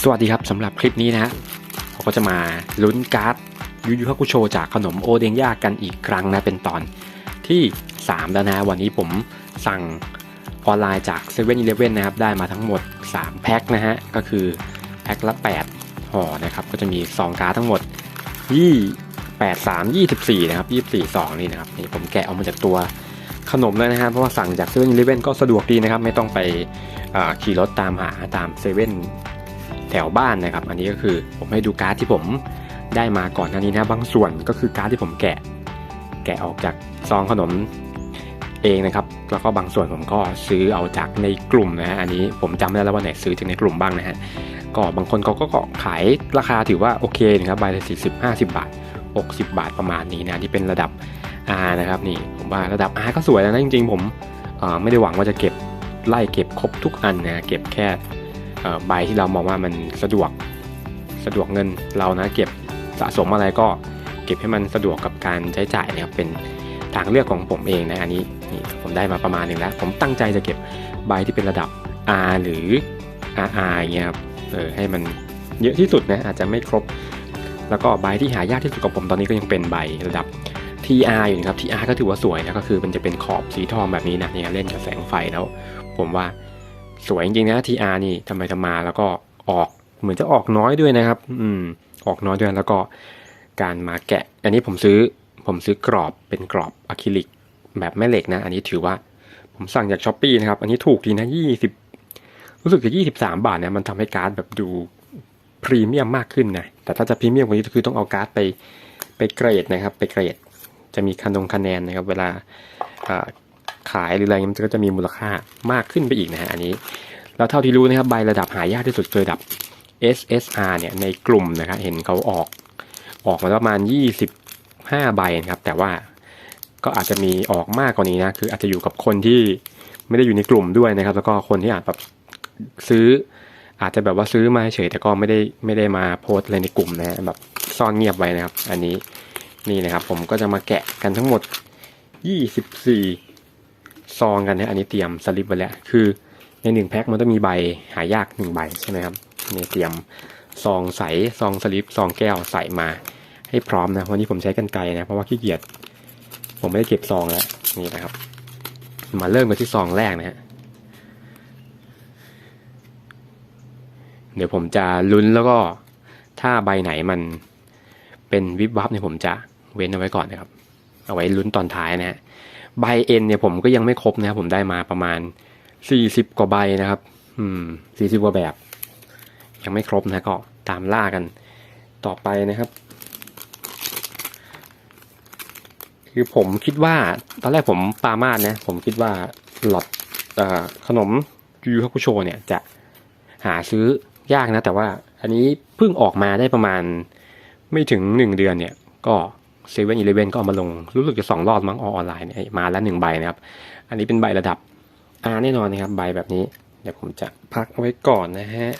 สวัสดีครับสำหรับคลิปนี้นะฮะเราก็จะมาลุ้นการ์ดยูยูฮากุโชจากขนมโอเดงยากันอีกครั้งนะเป็นตอนที่ 3 แล้วนะวันนี้ผมสั่งออนไลน์จาก7 e เ e ่ e อนะครับได้มาทั้งหมด 3 แพ็คนะฮะก็คือแพ็คละ 8ห่อนะครับก็จะมี 2 การ์ดทั้งหมดยี่8 3 24 นะครับ 24 2 นี่นะครับนี่ผมแกะออกมาจากตัวขนมแล้วนะฮะเพราะว่าสั่งจาก7 e เ e ่ e ก็สะดวกดีนะครับ ไม่ต้องไปขี่รถตามหาตามเซเว่น แถวบ้านนะครับ อันนี้ก็คือผมให้ดูการ์ดที่ผมได้มาก่อนหน้านี้นะบางส่วนก็คือการ์ดที่ผมแกะ แกะออกจากซองขนมเองนะครับ แล้วก็บางส่วนผมก็ซื้อเอาจากในกลุ่มนะฮะอันนี้ผมจำไม่ได้แล้วว่าไหนซื้อจากในกลุ่มบ้างนะฮะก็บางคนเขาก็ขายราคาถือว่าโอเคนะครับใบละสี่สิบห้าสิบบาทหกสิบบาทประมาณนี้นะที่เป็นระดับ R นะครับนี่ผมว่าระดับ R ก็สวยแล้วนะจริงๆ ผมไม่ได้หวังว่าจะเก็บไล่เก็บครบทุกอันนะเก็บแค่ ใบที่เรามองว่ามันสะดวกสะดวกเงินเรานะเก็บสะสมอะไรก็เก็บให้มันสะดวกกับการใช้จ่ายนะครับเป็นทางเลือกของผมเองนะอันนี้นี่ผมได้มาประมาณหนึ่งแล้ว ผมตั้งใจจะเก็บใบที่เป็นระดับ R หรือ RR อย่างเงี้ยครับเออให้มันเยอะที่สุดนะอาจจะไม่ครบ แล้วก็ใบที่หายากที่สุดของผมตอนนี้ก็ยังเป็นใบระดับ TR อยู่นะครับ TR ก็ถือว่าสวยนะก็คือมันจะเป็นขอบสีทองแบบนี้นะเนี่ยเล่นกับแสงไฟแล้ว ผมว่า สวยจริงๆนะ TR นี่ทำไมทำมาแล้วก็ออกเหมือนจะออกน้อยด้วยนะครับ อืม ออกน้อยด้วยแล้วก็การมาแกะ อันนี้ผมซื้อผมซื้อกรอบเป็นกรอบอะคริลิกแบบแม่เหล็กนะ อันนี้ถือว่าผมสั่งจากช้อปปีนะครับ อันนี้ถูกดีนะยี่สิบรู้สึกจะยี่สิบสามบาทเนี่ยมันทำให้การ์ดแบบดูพรีเมียมมากขึ้นนะ แต่ถ้าจะพรีเมียมกว่านี้คือต้องเอาการ์ดไปไปเกรดนะครับ ไปเกรด จะมีคะนงคะแนนนะครับ เวลา ขายหรืออะไรเงี้ยมันก็จะมีมูลค่ามากขึ้นไปอีกนะฮะอันนี้ แล้วเท่าที่รู้นะครับใบระดับหายากที่สุดคือระดับ SSR เนี่ยในกลุ่มนะครับเห็นเขาออกออกมาประมาณ 25 ใบนะครับ แต่ว่าก็อาจจะมีออกมากกว่านี้นะคืออาจจะอยู่กับคนที่ไม่ได้อยู่ในกลุ่มด้วยนะครับ แล้วก็คนที่อาจแบบซื้อ อาจจะแบบว่าซื้อมาเฉยแต่ก็ไม่ได้ไม่ได้มาโพสอะไรในกลุ่มนะฮะแบบซ่อนเงียบไว้นะครับ อันนี้นี่นะครับ ผมก็จะมาแกะกันทั้งหมด 24 ซองกันนะอันนี้เตรียมสลิปไว้แล้วคือในหนึ่งแพ็คมันต้องมีใบหายากหนึ่งใบใช่ไหมครับนี่เตรียมซองใสซองสลิปซองแก้วใส่มาให้พร้อมนะวันนี้ผมใช้กันไกลนะเพราะว่าขี้เกียจผมไม่ได้เก็บซองแล้วนี่นะครับ มาเริ่มกันที่ซองแรกนะฮะเดี๋ยวผมจะลุ้นแล้วก็ถ้าใบไหนมันเป็นวิบวับเนี่ยผมจะเว้นเอาไว้ก่อนนะครับ เอาไว้ลุ้นตอนท้ายนะฮะ ใบเอ็นเนี่ยผมก็ยังไม่ครบนะครับผมได้มาประมาณสี่สิบกว่าใบนะครับ อืมสี่สิบกว่าแบบ ยังไม่ครบนะก็ตามล่ากันต่อไปนะครับ คือผมคิดว่า ตอนแรกผมปามาดนะ ผมคิดว่าหลอดอขนมยูฮาคุโชเนี่ยจะหาซื้อยากนะ แต่ว่าอันนี้เพิ่งออกมาได้ประมาณไม่ถึงหนึ่งเดือนเนี่ย ก็ เซเว่นอีเลเวนก็เอามาลง รู้สึกจะสองรอบมั้งออนไลน์เนี่ยมาแล้วหนึ่งใบนะครับ อันนี้เป็นใบระดับ R แน่นอนนะครับ ใบแบบนี้ เดี๋ยวผมจะพักไว้ก่อนนะฮะ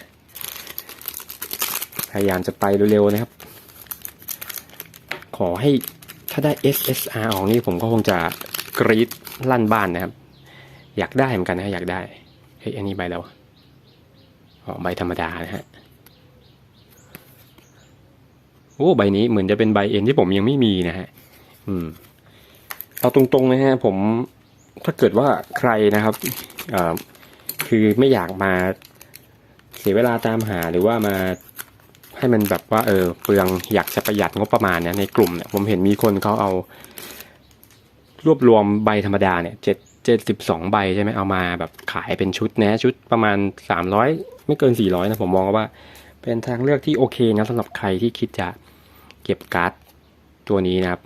พยายามจะไปเร็วๆนะครับ ขอให้ถ้าได้ SSR ออกนี่ผมก็คงจะกรีดลั่นบ้านนะครับ อยากได้เหมือนกันนะอยากได้เฮ้ยอันนี้ใบแล้วอ๋อใบธรรมดานะฮะ โอ้ใบนี้เหมือนจะเป็นใบเอ็นที่ผมยังไม่มีนะฮะ อืม เอาตรงๆนะฮะ ผมถ้าเกิดว่าใครนะครับเอ่อคือไม่อยากมาเสียเวลาตามหาหรือว่ามาให้มันแบบว่าเออเปลืองอยากจะประหยัดงบประมาณเนี่ยในกลุ่มเนี่ยผมเห็นมีคนเขาเอา รวบรวมใบธรรมดาเนี่ยเจ็ดเจ็ดสิบสองใบใช่ไหมเอามาแบบขายเป็นชุดนะชุดประมาณสามร้อยไม่เกินสี่ร้อยนะผมมองว่า เป็นทางเลือกที่โอเคนะสำหรับใครที่คิดจะ เก็บการ์ดตัวนี้นะครับ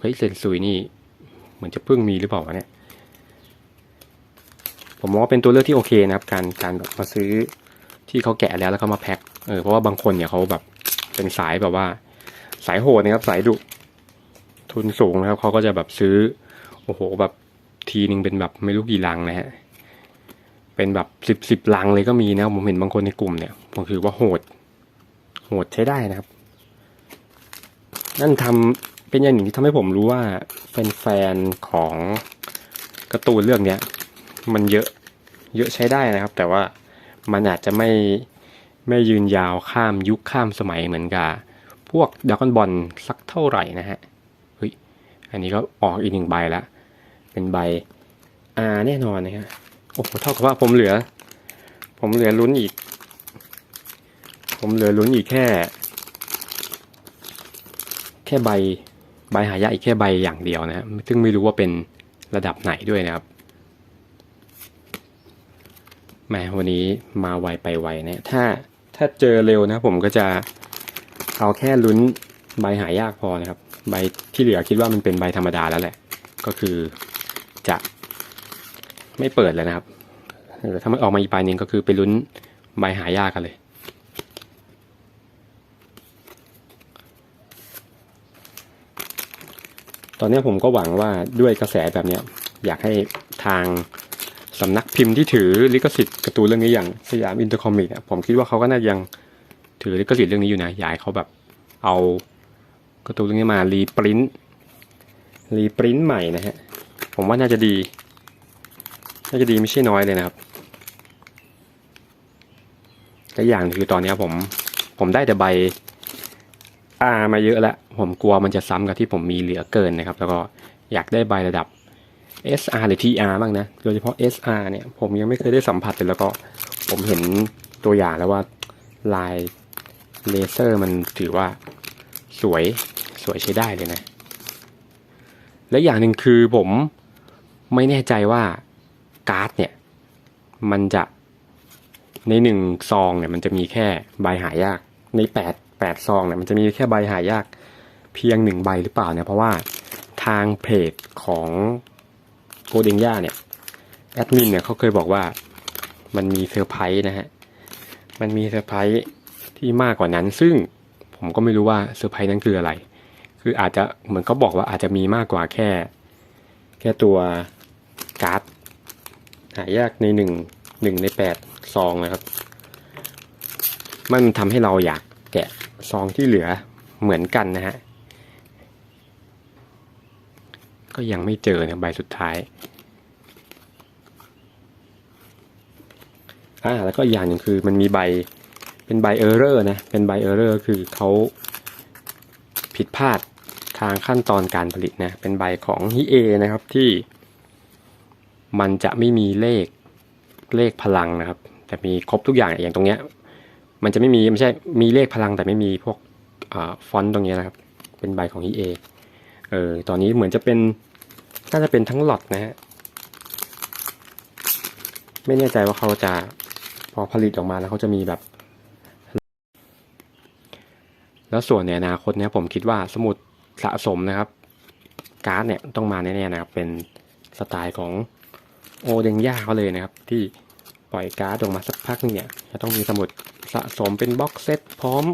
เฮ้ยเซนซุยนี่ เหมือนจะเพิ่งมีหรือเปล่าวะเนี่ย ผมมองว่าเป็นตัวเลือกที่โอเคนะครับ การการแบบมาซื้อที่เขาแกะแล้วแล้วก็มาแพ็ค เออเพราะว่าบางคนเนี่ยเขาแบบเป็นสายแบบว่า สายโหดนะครับ สายดุทุนสูงนะครับเขาก็จะแบบซื้อ โอ้โหแบบทีนึงเป็นแบบไม่รู้กี่ลังนะฮะเป็นแบบสิบสิบลังเลยก็มีนะผมเห็นบางคนในกลุ่มเนี่ยผมคือว่าโหด โหดใช้ได้นะครับ นั่นทำเป็นอย่างหนึ่งที่ทำให้ผมรู้ว่าแฟนๆของการ์ตูนเรื่องเนี้ยมันเยอะเยอะใช้ได้นะครับ แต่ว่ามันอาจจะไม่ไม่ยืนยาวข้ามยุคข้ามสมัยเหมือนกับพวกดากอนบอลสักเท่าไหร่นะฮะเฮ้ยอันนี้ก็ออกอีกหนึ่งใบละเป็นใบ R แน่นอนนะฮะโอ้โหเท่ากับว่าผมเหลือ ผมเหลือลุ้นอีก ผมเหลือลุ้นอีกแค่ ค่ใบใบหายากอีกแค่ใบอย่างเดียวนะฮะซึ่งไม่รู้ว่าเป็นระดับไหนด้วยนะครับแหมวันนี้มาไวไปไวเนี่ยถ้าถ้าเจอเร็วนะผมก็จะเอาแค่ลุ้นใบหายากพอนะครับ ใบที่เหลือคิดว่ามันเป็นใบธรรมดาแล้วแหละ ก็คือจะไม่เปิดเลยนะครับถ้ามันออกมาอีกใบหนึ่งก็คือไปลุ้นใบหายากกันเลย อนนี้ผมก็หวังว่าด้วยกระแสแบบนี้อยากให้ทางสำนักพิมพ์ที่ถือลิขสิทธิ์การ์ตูนเรื่องนี้อย่างสยามอินเตอร์คอมิกผมคิดว่าเขาก็น่าจะยังถือลิขสิทธิ์เรื่องนี้อยู่นะอยากให้เขาแบบเอาการ์ตูนเรื่องนี้มารีปรินท์รีปรินท์ใหม่นะฮะผมว่าน่าจะดี น่าจะดีไม่ใช่น้อยเลยนะครับและอย่างคือตอนนี้ผมผมได้แต่ใบ R มาเยอะแล้ว ผมกลัวมันจะซ้ำกับที่ผมมีเหลือเกินนะครับ แล้วก็อยากได้ใบระดับ SR หรือ TR บ้างนะ โดยเฉพาะ SR เนี่ยผมยังไม่เคยได้สัมผัสเลยแล้วก็ผมเห็นตัวอย่างแล้วว่าลายเลเซอร์มันถือว่าสวยสวยใช้ได้เลยนะ และอย่างหนึ่งคือผมไม่แน่ใจว่าการ์ดเนี่ย มันจะในหนึ่งซองเนี่ยมันจะมีแค่ใบหายากในแปด แปดซองเนี่ยมันจะมีแค่ใบหายากเพียงหนึ่งใบหรือเปล่าเนี่ยเพราะว่าทางเพจของโกเดงย่าเนี่ยแอดมินเนี่ยเขาเคยบอกว่ามันมีเซอร์ไพรส์นะฮะ มันมีเซอร์ไพรส์ที่มากกว่านั้น ซึ่งผมก็ไม่รู้ว่าเซอร์ไพรส์นั้นคืออะไร คืออาจจะเหมือนเขาบอกว่าอาจจะมีมากกว่าแค่ แค่ตัวการ์ดหายากในหนึ่งหนึ่งในแปดซองนะครับ มันทำให้เราอยาก แกะซองที่เหลือเหมือนกันนะฮะ ก็ยังไม่เจอนะใบสุดท้ายอ่าแล้วก็อย่างหนึ่งคือมันมีใบเป็นใบเออร์เรอร์นะ เป็นใบเออร์เรอร์คือเขาผิดพลาดทางขั้นตอนการผลิตนะ เป็นใบของฮิเอนะครับที่มันจะไม่มีเลขเลขพลังนะครับ แต่มีครบทุกอย่างอย่างตรงเนี้ย มันจะไม่มีไม่ใช่มีเลขพลังแต่ไม่มีพวกฟอนต์ตรงนี้นะครับ เป็นใบของ EA เออตอนนี้เหมือนจะเป็นน่าจะเป็นทั้งหลอดนะฮะไม่แน่ใจว่าเขาจะพอผลิตออกมาแล้วเขาจะมีแบบ แล้วส่วนในอนาคตเนี่ยผมคิดว่าสมุดสะสมนะครับ การ์ดเนี่ยต้องมาแน่ๆนะครับ เป็นสไตล์ของโอเดงย่าเขาเลยนะครับ ที่ปล่อยการ์ดออกมาสักพักนึงเนี่ยจะต้องมีสมุด สะสมเป็นบ็อกเซตพร้อม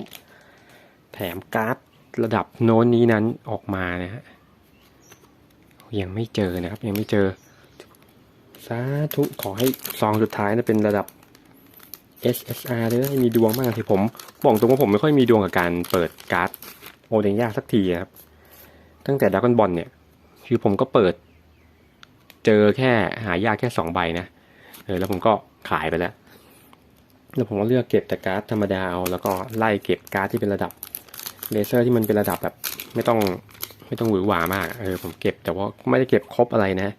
แถมการ์ดระดับโน้นนี้นั้นออกมานะฮะยังไม่เจอนะครับ ยังไม่เจอสาธุขอให้ซองสุดท้ายนะเป็นระดับ SSR เลยมีดวงมากที่ผมบอกตรงว่าผมไม่ค่อยมีดวงกับการเปิดการ์ดโอเดงยากสักทีครับ ตั้งแต่ดักกอนบอลเนี่ย คือผมก็เปิด เจอแค่หายากแค่สองใบนะเออแล้วผมก็ขายไปแล้ว แล้วผมก็เลือกเก็บแต่การ์ดธรรมดาเอาแล้วก็ไล่เก็บการ์ดที่เป็นระดับเลเซอร์ที่มันเป็นระดับแบบ ไม่ต้องไม่ต้องหวือหวามากเออผมเก็บแต่ว่าไม่ได้เก็บครบอะไรนะ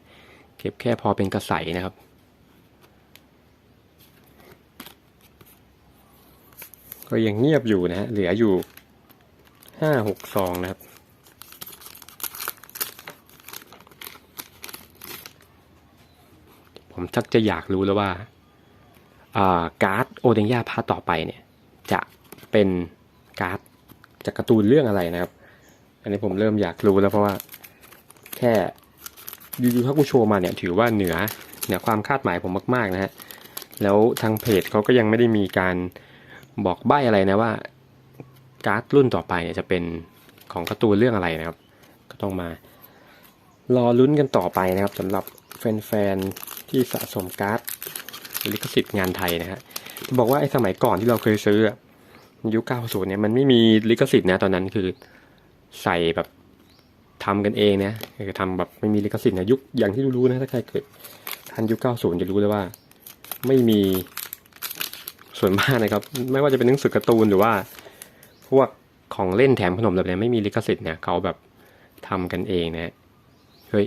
เก็บแค่พอเป็นกระใสนะครับ ก็ยังเงียบอยู่นะฮะเหลืออยู่ห้าหกซองนะครับผมชักจะอยากรู้แล้วว่าอ่า การ์ดโอเดงยาพาต่อไปเนี่ย จะเป็นการ์ดจากการ์ตูนเรื่องอะไรนะครับ อันนี้ผมเริ่มอยากรู้แล้วเพราะว่าแค่ยูยูฮักุโชมาเนี่ยถือว่าเหนือเหนือความคาดหมายผมมากๆนะฮะแล้วทางเพจเขาก็ยังไม่ได้มีการบอกใบ้อะไรนะว่า การ์ดรุ่นต่อไปเนี่ยจะเป็นของการ์ตูนเรื่องอะไรนะครับ ก็ต้องมารอลุ้นกันต่อไปนะครับสำหรับแฟนๆที่สะสมการ์ด ลิขสิทธิ์งานไทยนะฮะจะบอกว่าไอ้สมัยก่อนที่เราเคยซื้อยุค90เนี่ยมันไม่มีลิขสิทธิ์นะตอนนั้นคือใส่แบบทำกันเองนะคือทำแบบไม่มีลิขสิทธิ์นะยุคอย่างที่รู้นะถ้าใครเกิดทันยุค90จะรู้เลยว่าไม่มีส่วนมากนะครับ ไม่ว่าจะเป็นหนังสือการ์ตูนหรือว่า พวกของเล่นแถมขนมแบบนี้ไม่มีลิขสิทธิ์เนี่ยเขาแบบทำกันเองนะเฮ้ย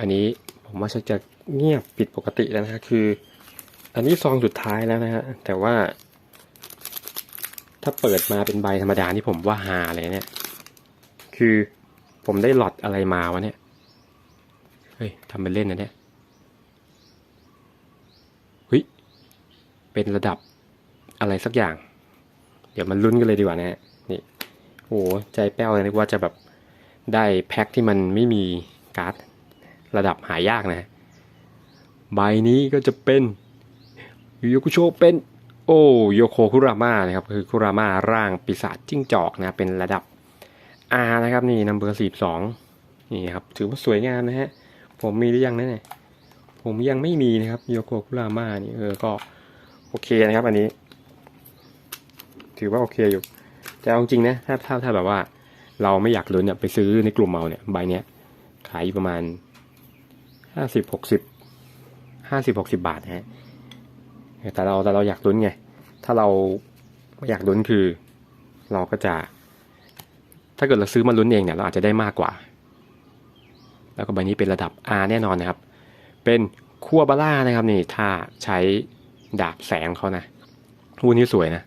อันนี้ผมว่าจะเงียบผิดปกติแล้วนะฮะคือ อันนี้ซองสุดท้ายแล้วนะฮะ แต่ว่า ถ้าเปิดมาเป็นใบธรรมดานี่ผมว่าฮาเลยเนี่ย คือผมได้หลอดอะไรมาวะเนี่ย เฮ้ยทำเป็นเล่นนะเนี่ยเฮ้ยเป็นระดับอะไรสักอย่าง เดี๋ยวมันลุ้นกันเลยดีกว่านะฮะ นี่ โอ้ใจแป้วเลยนึกว่าจะแบบได้แพ็คที่มันไม่มีการ์ดระดับหายากนะ ใบนี้ก็จะเป็น ยูโยคุโชเป็นโอโยโคคุราม่านะครับคือคุราม่าร่างปีศาจจิ้งจอกนะเป็นระดับ R นะครับนี่นัมเบอร์สี่สองนี่ครับถือว่าสวยงามนะฮะผมมีหรือยังนะเนี่ยผมยังไม่มีนะครับโยโกคุราม่านี่เออก็โอเคนะครับอันนี้ ถือว่าโอเคอยู่แต่เอาจริงนะถ้าถ้าถ้าแบบว่าเราไม่อยากลุ้นเนี่ยไปซื้อในกลุ่มเอาเนี่ยใบเนี้ยขายอยู่ประมาณห้าสิบหกสิบห้าสิบหกสิบาทนะฮะ แต่เราแต่เราอยากลุ้นไง ถ้าเราไม่อยากลุ้นคือ เราก็จะ ถ้าเกิดเราซื้อมาลุ้นเองเนี่ยเราอาจจะได้มากกว่า แล้วก็ใบนี้เป็นระดับ R แน่นอนนะครับ เป็นคัวบาร่านะครับนี่ถ้าใช้ดาบแสงเขานะวูนี้สวยนะ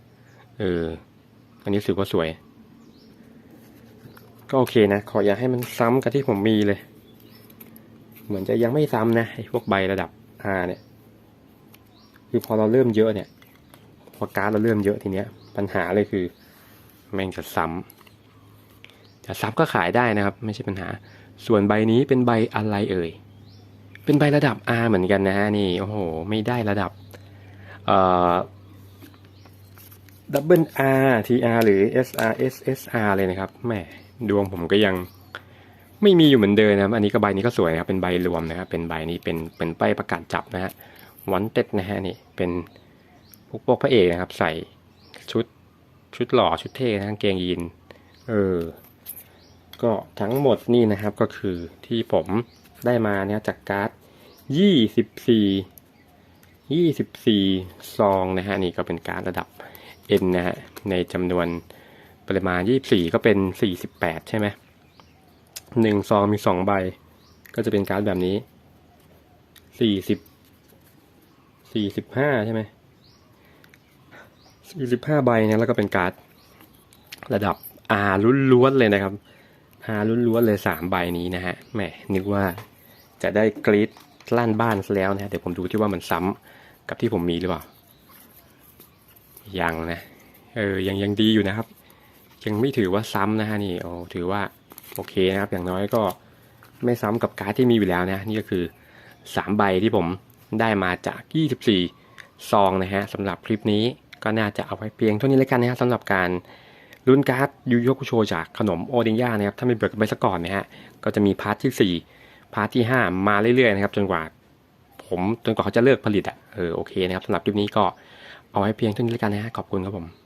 เอออันนี้ถือว่าสวย ก็โอเคนะ ขออย่าให้มันซ้ำกับที่ผมมีเลย เหมือนจะยังไม่ซ้ำนะไอ้พวกใบระดับ R เนี่ย คือพอเราเริ่มเยอะเนี่ย พอการ์ดเราเริ่มเยอะทีเนี้ย ปัญหาเลยคือ แม่งจะซ้ำจะซับก็ขายได้นะครับ ไม่ใช่ปัญหา ส่วนใบนี้เป็นใบอะไรเอ่ย เป็นใบระดับ R เหมือนกันนะฮะนี่โอ้โห ไม่ได้ระดับเอ่อดับเบิล R TR หรือ SR SSR เลยนะครับแหมดวงผมก็ยังไม่มีอยู่เหมือนเดิมนะครับ อันนี้ก็ใบนี้ก็สวยนะครับ เป็นใบรวมนะครับ เป็นใบนี้เป็นเป็นใบประกาศจับนะฮะ วันเต็ดนะฮะนี่เป็นพวกพวกพระเอกนะครับ ใส่ชุดชุดหล่อชุดเท่นะกางเกงยีนเออก็ทั้งหมดนี่นะครับก็คือที่ผมได้มาเนี่ยจากการ์ดยี่สิบสี่ยี่สิบสี่ซองนะฮะนี่ก็เป็นการ์ดระดับ N นะฮะในจำนวนปริมาณยี่สบสี่ก็เป็นสี่สิบแปดใช่ไหมหนึ่งซองมีสองใบ ก็จะเป็นการ์ดแบบนี้สี่สิบ สี่สิบห้าใช่ไหมสี่สิบห้าใบนะแล้วก็เป็นการ์ดระดับ R ล้วนๆเลยนะครับ R ล้วนๆเลยสามใบนี้นะฮะแหมนึกว่าจะได้กรีดลั่นบ้านแล้วนะฮะเดี๋ยวผมดูที่ว่ามันซ้ำกับที่ผมมีหรือเปล่า ยังนะเออยังยังดีอยู่นะครับ ยังไม่ถือว่าซ้ำนะฮะนี่โอ้ถือว่าโอเคนะครับ อย่างน้อยก็ไม่ซ้ำกับการ์ดที่มีอยู่แล้วนะ นี่ก็คือสามใบที่ผม ได้มาจาก 24 ซองนะฮะสำหรับคลิปนี้ก็น่าจะเอาไว้เพียงเท่านี้แล้วกันนะฮะสำหรับการลุ้นการ์ดยูโยกุโชจากขนมโอเดงย่านะครับถ้าไม่เบิกไปซะก่อนนะฮะก็จะมีพาร์ทที่ 4 พาร์ทที่ 5 มาเรื่อยๆนะครับจนกว่าผมจนกว่าเขาจะเลิกผลิตอะเออโอเคนะครับสำหรับคลิปนี้ก็เอาไว้เพียงเท่านี้แล้วกันนะฮะขอบคุณครับผม